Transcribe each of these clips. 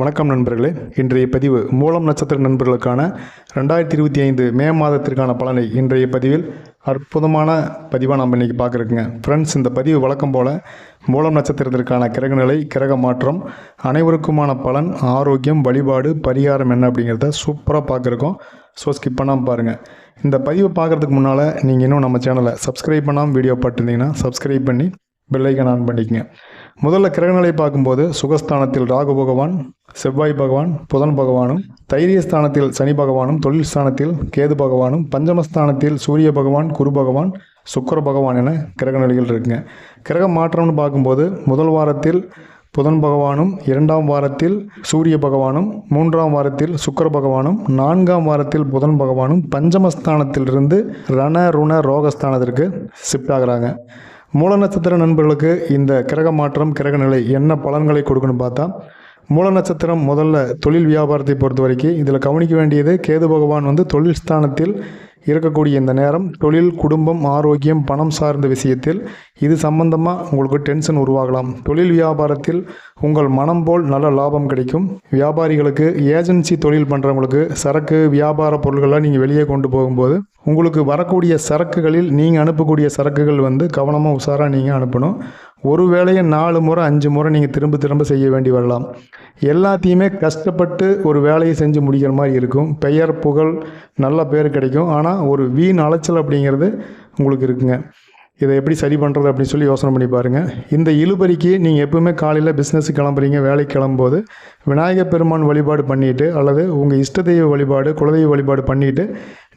வணக்கம் நண்பர்களே. இன்றைய பதிவு மூலம் நட்சத்திர நண்பர்களுக்கான ரெண்டாயிரத்தி இருபத்தி ஐந்து மே மாதத்திற்கான பலனை இன்றைய பதிவில் அற்புதமான பதிவாக நம்ம இன்றைக்கி பார்க்குறோங்க. ஃப்ரெண்ட்ஸ் இந்த பதிவு வழக்கம் போல் மூலம் நட்சத்திரத்திற்கான கிரக நிலை கிரக மாற்றம் அனைவருக்குமான பலன் ஆரோக்கியம் வழிபாடு பரிகாரம் என்ன அப்படிங்கிறத சூப்பராக பார்க்குறோம் ஸோ ஸ்கிப் பண்ணாமல் பாருங்கள் இந்த பதிவை பார்க்குறதுக்கு முன்னால் நீங்கள் இன்னும் நம்ம சேனலை சப்ஸ்கிரைப் பண்ணாமல் வீடியோ பார்த்துருந்தீங்கன்னா சப்ஸ்கிரைப் பண்ணி பெல்லைக்கன் ஆன் பண்ணிக்கங்க. முதல்ல கிரகநிலை பார்க்கும்போது சுகஸ்தானத்தில் ராகு பகவான் செவ்வாய் பகவான் புதன் பகவானும் தைரியஸ்தானத்தில் சனி பகவானும் தொழில் ஸ்தானத்தில் கேது பகவானும் பஞ்சமஸ்தானத்தில் சூரிய பகவான் குரு பகவான் சுக்கர பகவான் என கிரக நிலைகள் இருக்குங்க. கிரக மாற்றம்னு பார்க்கும்போது முதல் வாரத்தில் புதன் பகவானும் இரண்டாம் வாரத்தில் சூரிய பகவானும் மூன்றாம் வாரத்தில் சுக்கர பகவானும் நான்காம் வாரத்தில் புதன் பகவானும் பஞ்சமஸ்தானத்திலிருந்து ரண ருண ரோகஸ்தானத்திற்கு ஷிஃப்ட் ஆகுறாங்க. மூல நட்சத்திர நண்பர்களுக்கு இந்த கிரக மாற்றம் கிரக நிலை என்ன பலன்களை கொடுக்குன்னு பார்த்தா மூல நட்சத்திரம் முதல்ல தொழில் வியாபாரத்தை பொறுத்த வரைக்கும் இதில் கவனிக்க வேண்டியது கேது பகவான் வந்து தொழில் ஸ்தானத்தில் இருக்கக்கூடிய இந்த நேரம் தொழில் குடும்பம் ஆரோக்கியம் பணம் சார்ந்த விஷயத்தில் இது சம்பந்தமாக உங்களுக்கு டென்ஷன் உருவாகலாம். தொழில் வியாபாரத்தில் உங்கள் மனம் போல் நல்ல லாபம் கிடைக்கும். வியாபாரிகளுக்கு ஏஜென்சி தொழில் பண்ணுறவங்களுக்கு சரக்கு வியாபார பொருள்களை நீங்கள் வெளியே கொண்டு போகும்போது உங்களுக்கு வரக்கூடிய சரக்குகளில் நீங்கள் அனுப்பக்கூடிய சரக்குகள் வந்து கவனமாக உஷாராக நீங்கள் அனுப்பணும். ஒரு வேலையை நாலு முறை அஞ்சு முறை நீங்கள் திரும்ப திரும்ப செய்ய வேண்டி வரலாம். எல்லாத்தையுமே கஷ்டப்பட்டு ஒரு வேலையை செஞ்சு முடிக்கிற மாதிரி இருக்கும். பெயர் புகழ் நல்ல பேர் கிடைக்கும். ஆனால் ஒரு வீண் அலைச்சல் அப்படிங்கிறது உங்களுக்கு இருக்குங்க. இதை எப்படி சரி பண்ணுறது அப்படின்னு சொல்லி யோசனை பண்ணி பாருங்கள் இந்த இழுபறிக்கு நீங்கள் எப்பவுமே காலையில் பிஸ்னஸ் கிளம்புறீங்க வேலைக்கு கிளம்பும்போது விநாயகர் பெருமான் வழிபாடு பண்ணிவிட்டு அல்லது உங்கள் இஷ்ட தெய்வ வழிபாடு குலதெய்வ வழிபாடு பண்ணிவிட்டு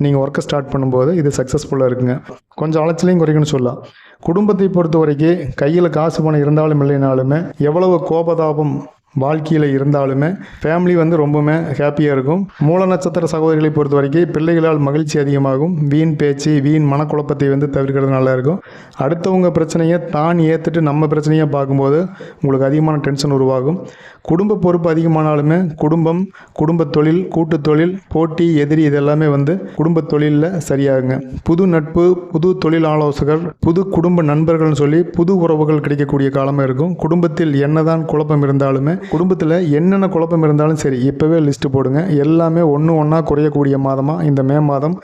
நீங்கள் ஒர்க்கை ஸ்டார்ட் பண்ணும்போது இது சக்ஸஸ்ஃபுல்லாக இருக்குங்க. கொஞ்சம் அலைச்சலையும் குறைக்கணும்னு சொல்லலாம். குடும்பத்தை பொறுத்த வரைக்கும் கையில் காசு பணம் இருந்தாலும் இல்லைனாலுமே எவ்வளவு கோபதாபம் வாழ்க்கையில் இருந்தாலுமே ஃபேமிலி வந்து ரொம்பவுமே ஹாப்பியாக இருக்கும். மூல நட்சத்திர சகோதரிகளை பொறுத்த வரைக்கும் பிள்ளைகளால் மகிழ்ச்சி அதிகமாகும். வீண் பேச்சு வீண் மனக்குழப்பத்தை வந்து தவிர்க்கிறது நல்லா இருக்கும். அடுத்தவங்க பிரச்சனையை தான் ஏற்றுட்டு நம்ம பிரச்சனையாக பார்க்கும்போது உங்களுக்கு அதிகமான டென்ஷன் உருவாகும். குடும்ப பொறுப்பு அதிகமானாலுமே குடும்பம் குடும்ப தொழில் கூட்டு தொழில் போட்டி எதிரி இதெல்லாமே வந்து குடும்ப தொழிலில் சரியாகுங்க. புது நட்பு புது தொழில் ஆலோசகர் புது குடும்ப நண்பர்கள்னு சொல்லி புது உறவுகள் கிடைக்கக்கூடிய காலமாக இருக்கும். குடும்பத்தில் என்னதான் குழப்பம் இருந்தாலுமே குடும்பத்தில் என்னென்ன குழப்பம் இருந்தாலும் சரி இப்போவே லிஸ்ட்டு போடுங்க. எல்லாமே ஒன்று ஒன்றா குறையக்கூடிய மாதமாக இந்த மே மாதம்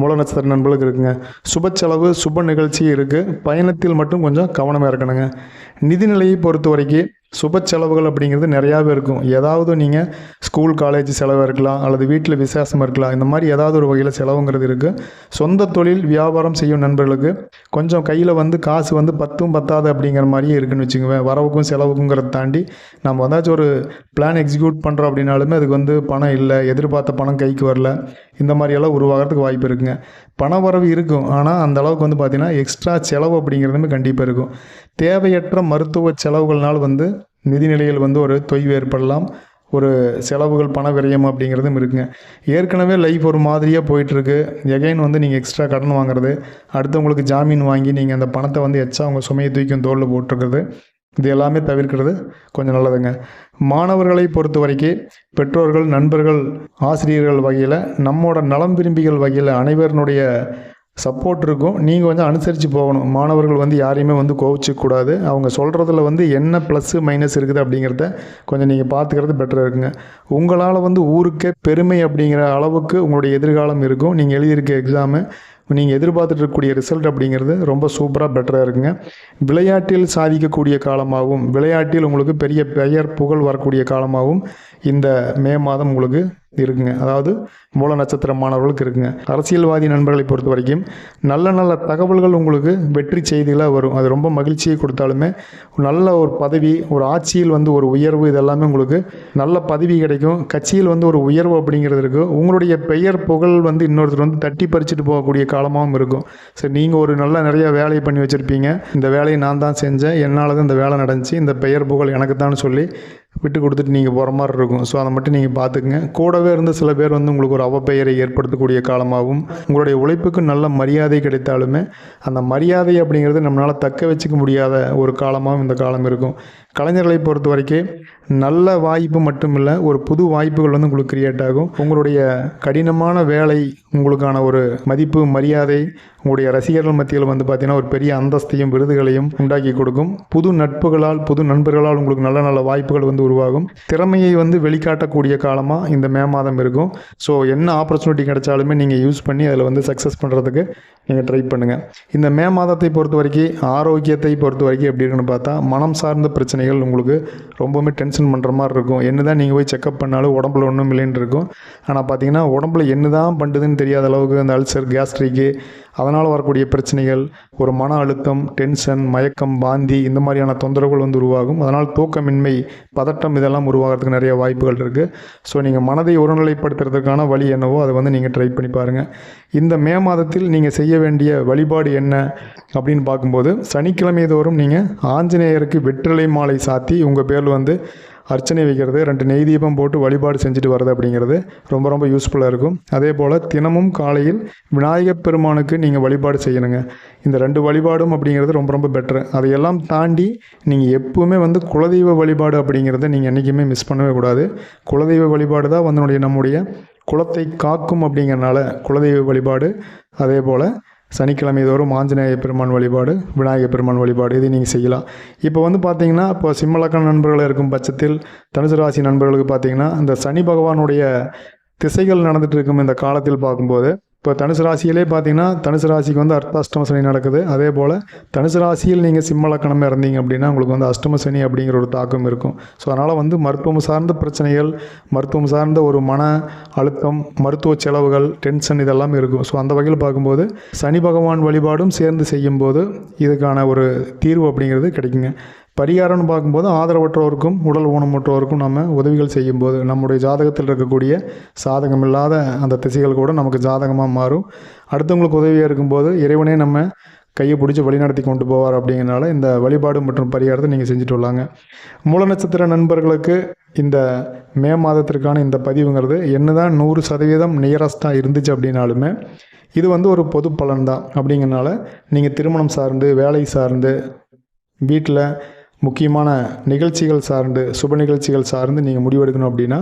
மூல நட்சத்திர நண்பர்களுக்கு இருக்குங்க. சுப செலவு சுப நிகழ்ச்சி இருக்குது பயணத்தில் மட்டும் கொஞ்சம் கவனமாக இருக்கணுங்க. நிதிநிலையை பொறுத்த வரைக்கும் சுப செலவுகள் அப்படிங்கிறது நிறையாவே இருக்கும். ஏதாவது நீங்கள் ஸ்கூல் காலேஜ் செலவு இருக்கலாம் அல்லது வீட்டில் விசேஷம் இருக்கலாம் இந்த மாதிரி ஏதாவது ஒரு வகையில் செலவுங்கிறது இருக்குது சொந்த தொழில் வியாபாரம் செய்யும் நண்பர்களுக்கு கொஞ்சம் கையில் வந்து காசு வந்து பத்தும் பத்தாது அப்படிங்கிற மாதிரியே இருக்குன்னு வச்சுக்கோங்க வரவுக்கும் செலவுக்குங்கிறத தாண்டி நம்ம வந்தாச்சும் ஒரு பிளான் எக்ஸிக்யூட் பண்ணுறோம் அப்படின்னாலுமே அதுக்கு வந்து பணம் இல்லை எதிர்பார்த்த பணம் கைக்கு வரல இந்த மாதிரியெல்லாம் உருவாகிறதுக்கு வாய்ப்பு இருக்குங்க. பண வரவு இருக்கும். ஆனால் அந்த அளவுக்கு வந்து பார்த்திங்கன்னா எக்ஸ்ட்ரா செலவு அப்படிங்கிறதுமே கண்டிப்பாக இருக்கும். தேவையற்ற மருத்துவ செலவுகள்னால் வந்து நிதிநிலையில் வந்து ஒரு தொய்வு ஏற்படலாம். ஒரு செலவுகள் பண விரயம் அப்படிங்கிறதும் இருக்குங்க. ஏற்கனவே லைஃப் ஒரு மாதிரியாக போயிட்டுருக்கு. எகைன் வந்து நீங்கள் எக்ஸ்ட்ரா கடன் வாங்குறது. அடுத்தவங்களுக்கு ஜாமீன் வாங்கி நீங்கள் அந்த பணத்தை வந்து எச்சா உங்கள் சுமையை தூக்கும் தோளில் போட்டிருக்கிறது. இது எல்லாமே தவிர்க்கிறது கொஞ்சம் நல்லதுங்க. மாணவர்களை பொறுத்த வரைக்கும் பெற்றோர்கள் நண்பர்கள் ஆசிரியர்கள் வகையில் நம்மோட நலம் விரும்பிகள் வகையில் அனைவருடைய சப்போர்ட் இருக்கும். நீங்கள் வந்து அனுசரித்து போகணும். மாணவர்கள் வந்து யாரையுமே வந்து கோவிச்சிக்கூடாது அவங்க சொல்கிறதுல வந்து என்ன ப்ளஸ்ஸு மைனஸ் இருக்குது அப்படிங்கிறத கொஞ்சம் நீங்கள் பார்த்துக்கிறது பெட்டராக இருக்குங்க. உங்களால் வந்து ஊருக்கே பெருமை அப்படிங்கிற அளவுக்கு உங்களுடைய எதிர்காலம் இருக்கும். நீங்கள் எழுதியிருக்க எக்ஸாமு நீங்கள் எதிர்பார்த்துட்டு இருக்கக்கூடிய ரிசல்ட் அப்படிங்கிறது ரொம்ப சூப்பராக பெட்டராக இருக்குங்க. விளையாட்டில் சாதிக்கக்கூடிய காலமாகவும் விளையாட்டில் உங்களுக்கு பெரிய பெயர் புகழ் வரக்கூடிய காலமாகவும் இந்த மே மாதம் உங்களுக்கு இருக்குங்க. அதாவது மூல நட்சத்திர மாணவர்களுக்கு இருக்குங்க. அரசியல்வாதி நண்பர்களை பொறுத்த வரைக்கும் நல்ல நல்ல தகவல்கள் உங்களுக்கு வெற்றி செய்திகளாக வரும். அது ரொம்ப மகிழ்ச்சியை கொடுத்தாலுமே நல்ல ஒரு பதவி ஒரு ஆட்சியில் வந்து ஒரு உயர்வு இதெல்லாமே உங்களுக்கு நல்ல பதவி கிடைக்கும். கட்சியில் வந்து ஒரு உயர்வு அப்படிங்கிறது இருக்கும். உங்களுடைய பெயர் புகழ் வந்து இன்னொருத்தர் வந்து தட்டி பறிச்சுட்டு போகக்கூடிய காலமாகவும் இருக்கும். சரி நீங்கள் ஒரு நல்ல நிறைய வேலையை பண்ணி வச்சுருப்பீங்க. இந்த வேலையை நான் தான் செஞ்சேன். என்னால் தான் இந்த வேலை நடந்துச்சு. இந்த பெயர் புகழ் எனக்கு தான் சொல்லி விட்டு கொடுத்துட்டு நீங்கள் போகிற மாதிரி இருக்கும். ஸோ அதை மட்டும் நீங்கள் பார்த்துக்குங்க. கூடவே இருந்து சில பேர் வந்து உங்களுக்கு ஒரு அவப்பெயரை ஏற்படுத்தக்கூடிய காலமாகவும் உங்களுடைய உழைப்புக்கு நல்ல மரியாதை கிடைத்தாலுமே அந்த மரியாதை அப்படிங்கிறது நம்மளால் தக்க வச்சுக்க முடியாத ஒரு காலமாகவும் இந்த காலம் இருக்கும். கலைஞர்களை பொறுத்த வரைக்கும் நல்ல வாய்ப்பு மட்டும் இல்லை ஒரு புது வாய்ப்புகள் வந்து உங்களுக்கு கிரியேட் ஆகும். உங்களுடைய கடினமான வேலை உங்களுக்கான ஒரு மதிப்பு மரியாதை உங்களுடைய ரசிகர்கள் மத்தியில் வந்து பார்த்தீங்கன்னா ஒரு பெரிய அந்தஸ்தையும் விருதுகளையும் உண்டாக்கி கொடுக்கும். புது நட்புகளால் புது நண்பர்களால் உங்களுக்கு நல்ல நல்ல வாய்ப்புகள் வந்து உருவாகும். திறமையை வந்து வெளிக்காட்டக்கூடிய காலமாக இந்த மே மாதம் இருக்கும். ஸோ என்ன ஆப்பர்ச்சுனிட்டி கிடைச்சாலுமே நீங்கள் யூஸ் பண்ணி அதில் வந்து சக்ஸஸ் பண்ணுறதுக்கு நீங்கள் ட்ரை பண்ணுங்கள் இந்த மே மாதத்தை பொறுத்த வரைக்கும் ஆரோக்கியத்தை பொறுத்த வரைக்கும் எப்படி இருக்குன்னு பார்த்தா மனம் சார்ந்த பிரச்சனை பிரச்சனைகள் உங்களுக்கு ரொம்பவுமே டென்ஷன் பண்ணுற மாதிரி இருக்கும். என்ன தான் நீங்கள் போய் செக்அப் பண்ணாலும் உடம்புல ஒன்றும் இல்லைன்னு இருக்கும். ஆனால் பார்த்தீங்கன்னா உடம்புல என்ன தான் பண்ணுதுன்னு தெரியாத அளவுக்கு அந்த அல்சர் கேஸ்ட்ரிக்கு அதனால் வரக்கூடிய பிரச்சனைகள் ஒரு மன அழுத்தம் டென்ஷன் மயக்கம் பாந்தி இந்த மாதிரியான தொந்தரவுகள் வந்து உருவாகும். அதனால் தூக்கமின்மை பதட்டம் இதெல்லாம் உருவாகிறதுக்கு நிறைய வாய்ப்புகள் இருக்குது ஸோ நீங்கள் மனதை ஒருநிலைப்படுத்துறதுக்கான வழி என்னவோ அதை வந்து நீங்கள் ட்ரை பண்ணி பாருங்கள் இந்த மே மாதத்தில் நீங்கள் செய்ய வேண்டிய வழிபாடு என்ன அப்படின்னு பார்க்கும்போது சனிக்கிழமை தோறும் நீங்கள் ஆஞ்சநேயருக்கு வெற்றிலை மாலை சாத்தி உங்கள் பேரில் வந்து அர்ச்சனை வைக்கிறது ரெண்டு நெய் தீபம் போட்டு வழிபாடு செஞ்சுட்டு வர்றது அப்படிங்கிறது ரொம்ப ரொம்ப யூஸ்ஃபுல்லாக இருக்கும். அதே போல் தினமும் காலையில் விநாயகப் பெருமானுக்கு நீங்கள் வழிபாடு செய்யணுங்க. இந்த ரெண்டு வழிபாடும் அப்படிங்கிறது ரொம்ப ரொம்ப பெட்ரு அதையெல்லாம் தாண்டி நீங்கள் எப்பவுமே வந்து குலதெய்வ வழிபாடு அப்படிங்கிறத நீங்கள் என்றைக்குமே மிஸ் பண்ணவே கூடாது. குலதெய்வ வழிபாடு தான் வந்து நம்முடைய குலத்தை காக்கும் அப்படிங்கிறனால குலதெய்வ வழிபாடு. அதே போல் சனிக்கிழமை தோறும் ஆஞ்சநேய பெருமான் வழிபாடு விநாயகர் பெருமான் வழிபாடு இதை நீங்கள் செய்யலாம். இப்போ வந்து பார்த்தீங்கன்னா இப்போ சிம்மலக்கண நண்பர்கள் இருக்கும் பட்சத்தில் தனுசு ராசி நண்பர்களுக்கு பார்த்தீங்கன்னா இந்த சனி பகவானுடைய திசைகள் நடந்துகிட்டு இருக்கும் இந்த காலத்தில் பார்க்கும்போது இப்போ தனுசு ராசியிலே பார்த்தீங்கன்னா தனுசு ராசிக்கு வந்து அர்த்தாஷ்டம சனி நடக்குது. அதே போல் தனுசு ராசியில் நீங்கள் சிம்மலக்கணமாக இருந்தீங்க அப்படின்னா உங்களுக்கு வந்து அஷ்டம சனி அப்படிங்கிற ஒரு தாக்கம் இருக்கும். ஸோ அதனால் வந்து மருத்துவம் சார்ந்த பிரச்சனைகள் மருத்துவம் சார்ந்த ஒரு மன அழுத்தம் மருத்துவ செலவுகள் டென்ஷன் இதெல்லாம் இருக்கும். ஸோ அந்த வகையில் பார்க்கும்போது சனி பகவான் வழிபாடும் சேர்ந்து செய்யும்போது இதுக்கான ஒரு தீர்வு அப்படிங்கிறது கிடைக்குங்க. பரிகாரம்னு பார்க்கும்போது ஆதரவற்றோருக்கும் உடல் ஊனமுற்றோருக்கும் நம்ம உதவிகள் செய்யும்போது நம்முடைய ஜாதகத்தில் இருக்கக்கூடிய சாதகம் இல்லாத அந்த திசைகள் கூட நமக்கு ஜாதகமாக மாறும். அடுத்தவங்களுக்கு உதவியாக இருக்கும்போது இறைவனே நம்ம கையை பிடிச்சி வழிநடத்தி கொண்டு போவார் அப்படிங்கிறனால இந்த வழிபாடு மற்றும் பரிகாரத்தை நீங்கள் செஞ்சுட்டு வரலாங்க. மூல நட்சத்திர நண்பர்களுக்கு இந்த மே மாதத்திற்கான இந்த பதிவுங்கிறது என்னதான் நூறு சதவீதம் நியரஸ்ட்டாக இருந்துச்சு அப்படின்னாலுமே இது வந்து ஒரு பொது பலன் தான் அப்படிங்கிறனால நீங்கள் திருமணம் சார்ந்து வேலை சார்ந்து வீட்டில் முக்கியமான நிகழ்ச்சிகள் சார்ந்து சுப நிகழ்ச்சிகள் சார்ந்து நீங்கள் முடிவெடுக்கணும் அப்படின்னா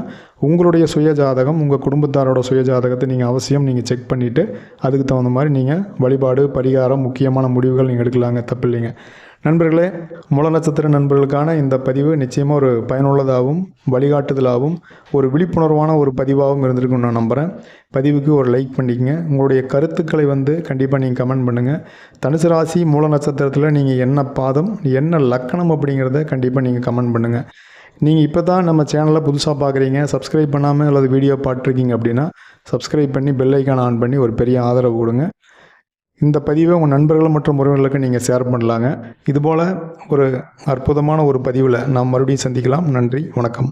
உங்களுடைய சுய ஜாதகம் உங்கள் குடும்பத்தாரோட சுய ஜாதகத்தை நீங்கள் அவசியம் நீங்கள் செக் பண்ணிவிட்டு அதுக்கு தகுந்த மாதிரி நீங்கள் வழிபாடு பரிகாரம் முக்கியமான முடிவுகள் நீங்கள் எடுக்கலாங்க. தப்பில்லைங்க. நண்பர்களே மூல நட்சத்திர நண்பர்களுக்கான இந்த பதிவு நிச்சயமாக ஒரு பயனுள்ளதாகவும் வழிகாட்டுதலாகவும் ஒரு விழிப்புணர்வான ஒரு பதிவாகவும் இருந்திருக்கும்னு நான் நம்புகிறேன் பதிவுக்கு ஒரு லைக் பண்ணிக்கங்க. உங்களுடைய கருத்துக்களை வந்து கண்டிப்பாக நீங்கள் கமெண்ட் பண்ணுங்கள் தனுசு ராசி மூல நட்சத்திரத்தில் நீங்கள் என்ன பாதம் என்ன லக்கணம் அப்படிங்கிறத கண்டிப்பாக நீங்கள் கமெண்ட் பண்ணுங்கள் நீங்கள் இப்போ தான் நம்ம சேனலை புதுசாக பார்க்குறீங்க சப்ஸ்கிரைப் பண்ணாமல் அல்லது வீடியோ பார்த்துருக்கீங்க அப்படின்னா சப்ஸ்கிரைப் பண்ணி பெல் ஐக்கான் ஆன் பண்ணி ஒரு பெரிய ஆதரவு கொடுங்க. இந்த பதிவை உங்கள் நண்பர்கள் மற்றும் உறவினர்களுக்கு நீங்கள் ஷேர் பண்ணலாங்க. இதுபோல் ஒரு அற்புதமான ஒரு பதிவில் நாம் மறுபடியும் சந்திக்கலாம். நன்றி வணக்கம்.